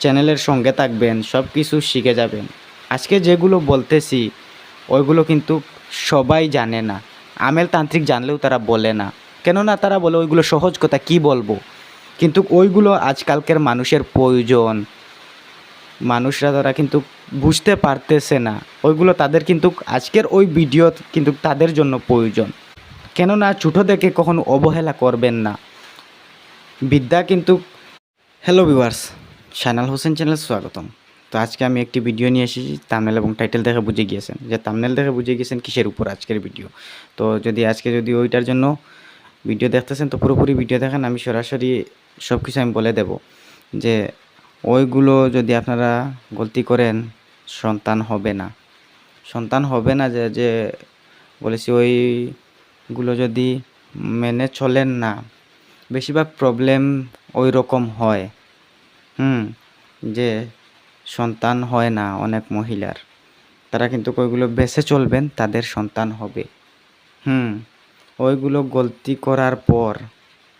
চ্যানেলের সঙ্গে থাকবেন সব কিছু শিখে যাবেন। আজকে যেগুলো বলতেছি, ওইগুলো কিন্তু সবাই জানে না। আমেল তান্ত্রিক জানলেও তারা বলে না। কেননা তারা বলে ওইগুলো সহজ কথা, কি বলব? কিন্তু ওইগুলো আজকালকের মানুষের প্রয়োজন। মানুষরা তারা কিন্তু বুঝতে পারতেছে না। ওইগুলো তাদের কিন্তু আজকের ওই ভিডিও কিন্তু তাদের জন্য প্রয়োজন। কেননা ছোটো দেখে কখনো অবহেলা করবেন না। বিদ্যা কিন্তু hello viewers Shanal Hossain channel স্বাগতম। তো আজকে আমি একটি ভিডিও নিয়ে এসেছি তামনেল এবং টাইটেল দেখে বুঝে গিয়েছেন। যে তামনেল দেখে বুঝে গিয়েছেন কিসের উপর আজকের ভিডিও। তো যদি আজকে যদি ওইটার জন্য ভিডিও দেখতেছেন, তো পুরোপুরি ভিডিও দেখেন, আমি সরাসরি সব কিছু আমি বলে দেব। যে ওইগুলো যদি আপনারা গলতি করেন, সন্তান হবে না। সন্তান হবে না যে যে বলেছি ওইগুলো যদি মেনে চলেন না, বেশিরভাগ প্রবলেম ওই রকম হয়। হুম, যে সন্তান হয় না অনেক মহিলার। তারা কিন্তু ওইগুলো বেঁচে চলবেন, তাদের সন্তান হবে। হুম, ওইগুলো গলতি করার পর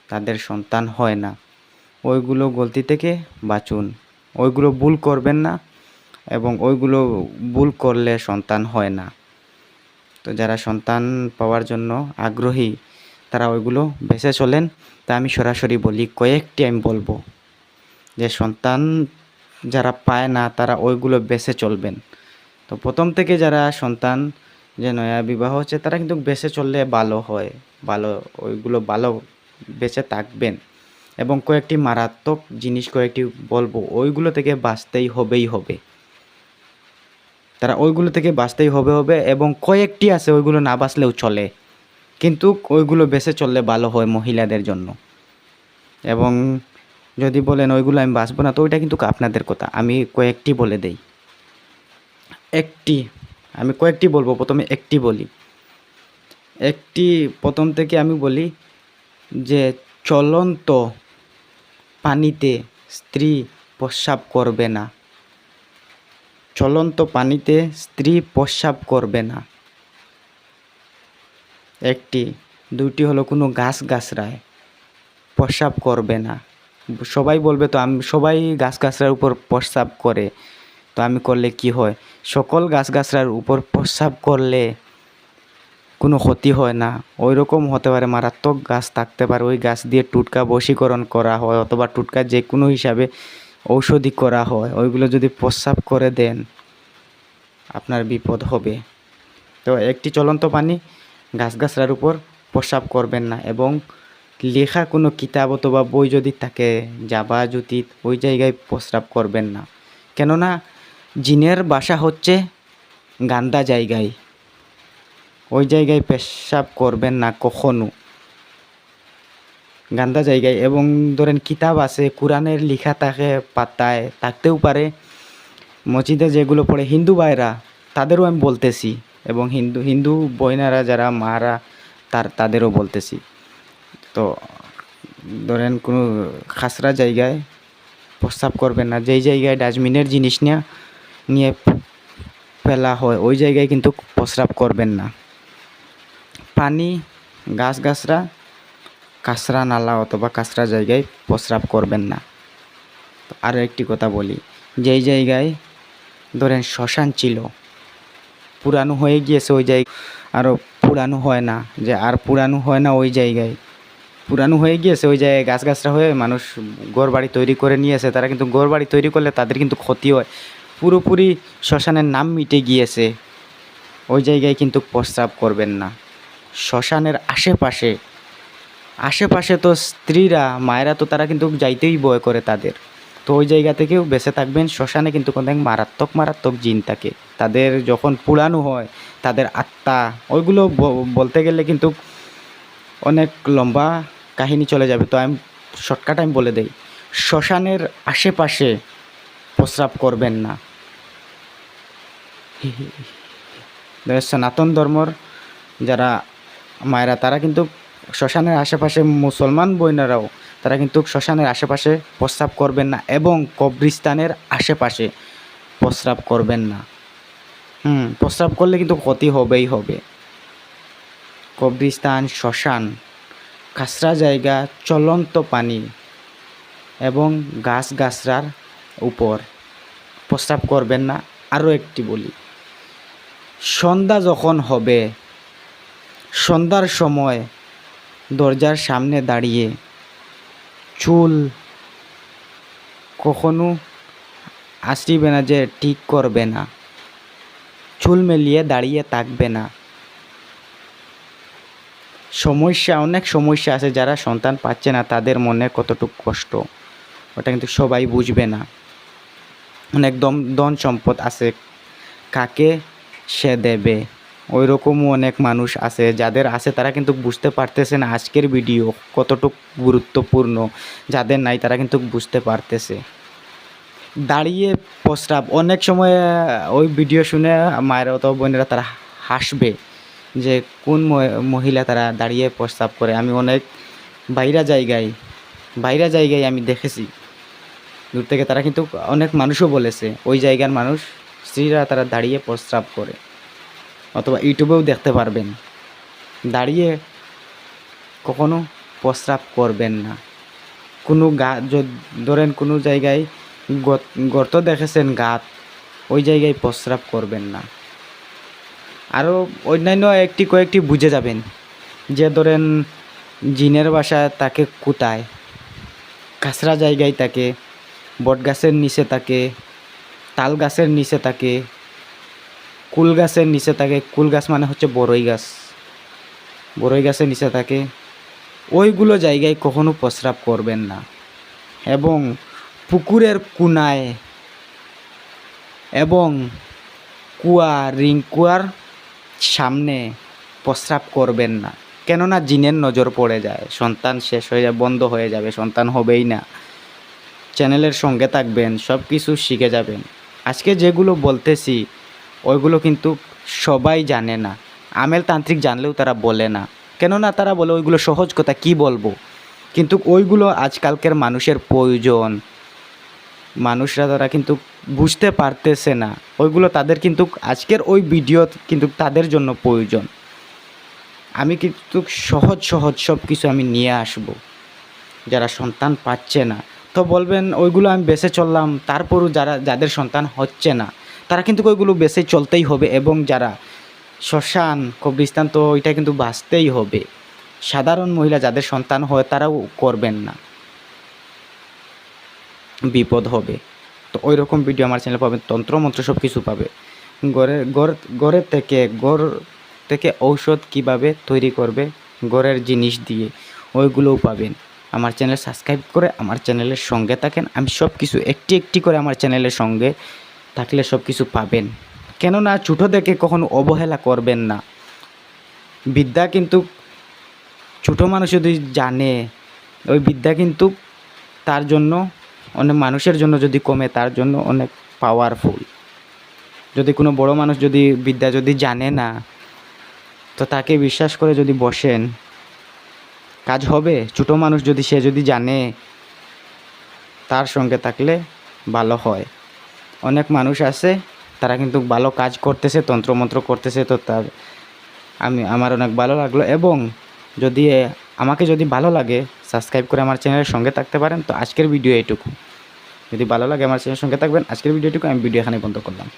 তাদের সন্তান হয় না। ওইগুলো গলতি থেকে বাঁচুন। ওইগুলো ভুল করবেন না এবং ওইগুলো ভুল করলে সন্তান হয় না। তো যারা সন্তান পাওয়ার জন্য আগ্রহী, তারা ওইগুলো বেঁচে চলেন। তা আমি সরাসরি বলি, কয়েকটি আমি বলব। যে সন্তান যারা পায় না, তারা ওইগুলো বেছে চলবেন। তো প্রথম থেকে যারা সন্তান যে নয়া বিবাহ হচ্ছে, তারা কিন্তু বেছে চললে ভালো হয়, ভালো, ওইগুলো ভালো বেঁচে থাকবেন। এবং কয়েকটি মারাত্মক জিনিস কয়েকটি বলব, ওইগুলো থেকে বাঁচতেই হবেই হবে। তারা ওইগুলো থেকে বাঁচতেই হবে হবে এবং কয়েকটি আছে, ওইগুলো না বাঁচলেও চলে। কিন্তু ওইগুলো বেঁচে চললে ভালো হয় মহিলাদের জন্য। এবং যদি বলেন ওইগুলো আমি বাঁচবো না, তো ওইটা কিন্তু আপনাদের কথা। আমি কয়েকটি বলে দেই। একটি, আমি কয়েকটি বলব, প্রথমে একটি বলি। একটি প্রথম থেকে আমি বলি যে চলন্ত পানিতে স্ত্রী প্রস্রাব করবে না। চলন্ত পানিতে স্ত্রী প্রস্রাব করবে না। একটি, দুইটি হলো কোনো গাছ গাছরায় প্রস্রাব করবে না। সবাই বলবে তো, আমি সবাই গাছ গাছরার উপর প্রস্রাব করে। তো আমি করলে কি হয়? সকল গাছ গাছরার উপর প্রস্রাব করলে কোনো ক্ষতি হয় না। ওই রকম হতে পারে, মারাত্মক গাছ থাকতে পারে। ওই গাছ দিয়ে টুটকা বশীকরণ করা হয় অথবা টুটকা যে কোনো হিসাবে ঔষধি করা হয়। ওইগুলো যদি প্রস্রাব করে দেন, আপনার বিপদ হবে। তো একটি চলন্ত পানি গাছগাছরার উপর প্রস্রাব করবেন না এবং লেখা কোনো কিতাব অথবা বই যদি থাকে জাবা জুতিত ওই জায়গায় প্রস্রাব করবেন না। কেননা, জিনের বাসা হচ্ছে গান্দা জায়গায়। ওই জায়গায় পেশাব করবেন না কখনো। গান্দা জায়গায় এবং ধরেন কিতাব আছে, কোরআনের লেখা থাকে পাতায়, থাকতেও পারে। মসজিদে যেগুলো পড়ে, হিন্দু ভাইরা তাদেরও আমি বলতেছি। এবং হিন্দু হিন্দু বইনারা যারা, মারা, তার, তাদেরও বলতেছি। তো ধরেন কোনো খাসরা জায়গায় প্রস্রাব করবেন না, যেই জায়গায় ডাস্টবিনের জিনিস নিয়ে নিয়ে ফেলা হয়, ওই জায়গায় কিন্তু প্রস্রাব করবেন না। পানি, গাছ গাছরা, কাঁচরা নালা অথবা কাঁচরা জায়গায় প্রস্রাব করবেন না। আরও একটি কথা বলি, যেই জায়গায় ধরেন শ্মশান ছিল, পুরানো হয়ে গিয়েছে ওই জায়গায়, আরও পুরানো হয় না, যে আর পুরানো হয় না ওই জায়গায় পুরানো হয়ে গিয়েছে, ওই জায়গায় গাছ গাছরা হয়ে মানুষ ঘর বাড়ি তৈরি করে নিয়েছে, তারা কিন্তু ঘর বাড়ি তৈরি করলে তাদের কিন্তু ক্ষতি হয়। পুরোপুরি শ্মশানের নাম মিটে গিয়েছে, ওই জায়গায় কিন্তু প্রস্রাব করবেন না। শ্মশানের আশেপাশে আশেপাশে তো স্ত্রীরা, মায়েরা তো তারা কিন্তু যাইতেই ভয় করে তাদের। তো ওই জায়গা থেকেও বেঁচে থাকবেন, শ্মশানে কিন্তু কোনো মারাত্মক মারাত্মক জিন থাকে। তাদের যখন পুরানো হয়, তাদের আত্মা, ওইগুলো বলতে গেলে কিন্তু অনেক লম্বা কাহিনী চলে যাবে। তো আমি শর্টকাট আমি বলে দেই। শ্মশানের আশেপাশে প্রস্রাব করবেন না। সনাতন ধর্মর যারা মায়েরা, তারা কিন্তু শ্মশানের আশেপাশে মুসলমান বইনারাও, তারা কিন্তু শ্মশানের আশেপাশে প্রস্রাব করবেন না এবং কবরিস্তানের আশেপাশে প্রস্রাব করবেন না। হুম, প্রস্রাব করলে কিন্তু ক্ষতি হবেই হবে। কবরিস্তান শ্মশান। কাঁচরা জায়গা চলন্ত পানি এবং গাছ গাছরার উপর। প্রস্রাব করবেন না, আরও একটি বলি। সন্ধ্যা যখন হবে, সন্ধ্যার সময় দরজার সামনে দাঁড়িয়ে চুল কখনো আসিবে না যে ঠিক করবে না। চুল মেলিয়ে দাঁড়িয়ে থাকবে না। সমস্যা, অনেক সমস্যা আছে যারা সন্তান পাচ্ছে না, তাদের মনে কতটুকু কষ্ট? ওটা কিন্তু সবাই বুঝবে না। অনেক দম, ধন সম্পদ আছে। কাকে সে দেবে? ওই রকমও অনেক মানুষ আছে যাদের আছে, তারা কিন্তু বুঝতে পারতেছে না আজকের ভিডিও কতটুকু গুরুত্বপূর্ণ। যাদের নাই, তারা কিন্তু বুঝতে পারতেছে। দাঁড়িয়ে প্রস্রাব, অনেক সময় ওই ভিডিও শুনে মায়েরা অথবা বোনেরা তারা হাসবে। যে কোন মহিলা তারা দাঁড়িয়ে প্রস্রাব করে, আমি অনেক বাইরা জায়গায় বাইরা জায়গায় আমি দেখেছি। দূর থেকে তারা কিন্তু অনেক মানুষও বলেছে, ওই জায়গার মানুষ, স্ত্রীরা তারা দাঁড়িয়ে প্রস্রাব করে, অথবা ইউটিউবেও দেখতে পারবেন। দাঁড়িয়ে কখনো প্রস্রাব করবেন না। কোনো গা ধরেন কোনো জায়গায় গর্ত দেখেছেন গাত, ওই জায়গায় প্রস্রাব করবেন না। আরও অন্যান্য একটি কয়েকটি বুঝে যাবেন। যে ধরেন, জিনের বাসা তাকে কুতায় কাঁচরা জায়গায় তাকে, বট গাছের নিচে তাকে, তাল গাছের নিচে থাকে কুল গাছের নিচে থাকে কুল গাছ মানে হচ্ছে বড়ই গাছ। বড়ই গাছের নিচে থাকে ওইগুলো জায়গায় কখনো প্রস্রাব করবেন না। এবং পুকুরের কোনায় এবং কুয়া রিং, কুয়ার সামনে প্রস্রাব করবেন না। কেননা জিনের নজর পড়ে যায়, সন্তান শেষ হয়ে যায়, বন্ধ হয়ে যাবে, সন্তান হবেই না। চ্যানেলের সঙ্গে থাকবেন সব কিছু শিখে যাবেন। আজকে যেগুলো বলতেছি, ওইগুলো কিন্তু সবাই জানে না। আমেল তান্ত্রিক জানলেও তারা বলে না। কেননা তারা বলে, ওইগুলো সহজ কথা, কি বলব? কিন্তু ওইগুলো আজকালকের মানুষের প্রয়োজন। মানুষরা তারা কিন্তু বুঝতে পারতেছে না। ওইগুলো তাদের কিন্তু আজকের ওই ভিডিও কিন্তু তাদের জন্য প্রয়োজন। আমি কিন্তু সহজ সহজ সব কিছু আমি নিয়ে আসব। যারা সন্তান পাচ্ছে না। তো বলবেন, ওইগুলো আমি বেঁচে চললাম, তারপরও যারা, যাদের সন্তান হচ্ছে না, তারা কিন্তু ওইগুলো বেঁচে চলতেই হবে এবং যারা শ্মশান কবরিস্তান তো ওইটা কিন্তু বাঁচতেই হবে। সাধারণ মহিলা যাদের সন্তান হয়, তারাও করবেন না। বিপদ হবে। তো ওই রকম ভিডিও আমার চ্যানেলে পাবেন তন্ত্র মন্ত্র সব কিছু পাবে। গড়ের গড় গড়ের থেকে, গড় থেকে ঔষধ কীভাবে তৈরি করবে, গড়ের জিনিস দিয়ে, ওইগুলোও পাবেন। আমার চ্যানেল সাবস্ক্রাইব করে আমার চ্যানেলের সঙ্গে থাকেন। আমি সব কিছু একটি একটি করে আমার চ্যানেলের সঙ্গে থাকলে সব কিছু পাবেন। কেননা ছোটো থেকে কখনো অবহেলা করবেন না। বিদ্যা কিন্তু ছোটো মানুষ যদি জানে, ওই বিদ্যা কিন্তু তার জন্য অনেক মানুষের জন্য যদি কমে, তার জন্য অনেক পাওয়ারফুল যদি কোনো বড় মানুষ যদি বিদ্যা যদি জানে না, তো তাকে বিশ্বাস করে যদি বসেন, কাজ হবে। ছোটো মানুষ যদি সে যদি জানে, তার সঙ্গে থাকলে ভালো হয়। অনেক মানুষ আছে, তারা কিন্তু ভালো কাজ করতেছে, তন্ত্রমন্ত্র করতেছে, তো তার আমি আমার অনেক ভালো লাগল। এবং যদি আমাকে যদি ভালো লাগে সাবস্ক্রাইব করে আমার চ্যানেলের সঙ্গে থাকতে পারেন। তো আজকের ভিডিও এটুকু যদি ভালো লাগে আমার চ্যানেলের সঙ্গে থাকবেন, আজকের ভিডিওটুকু আমি ভিডিও এখানে বন্ধ করলাম।